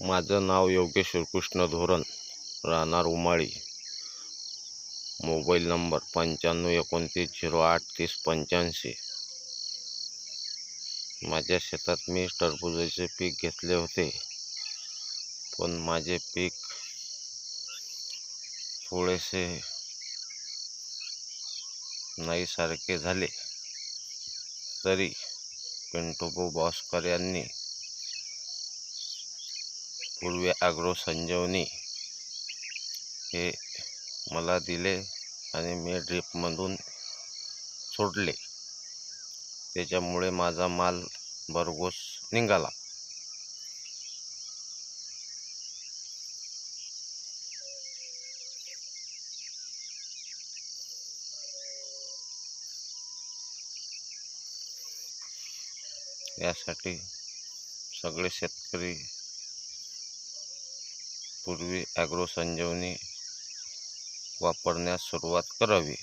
माझं नाव योगेश्वर श्रीकृष्ण धोरण राहणार उमाळी. मोबाईल नंबर पंच्याण्णव एकोणतीस झिरो आठ तीस पंच्याऐंशी. माझ्या शेतात मी टरबूजाचे पीक घेतले होते पण माझे पीक थोडेसे नाहीसारखे झाले. तरी पिंटोबो बॉस्कर यांनी पूर्वी आग्रो संजीवनी हे मला दिले आणि मी ड्रीपमधून सोडले. त्याच्यामुळे माझा माल भरघोस निघाला. यासाठी सगळे शेतकरी पूर्वी ॲग्रो संजीवनी वापरण्यास सुरुवात करावी.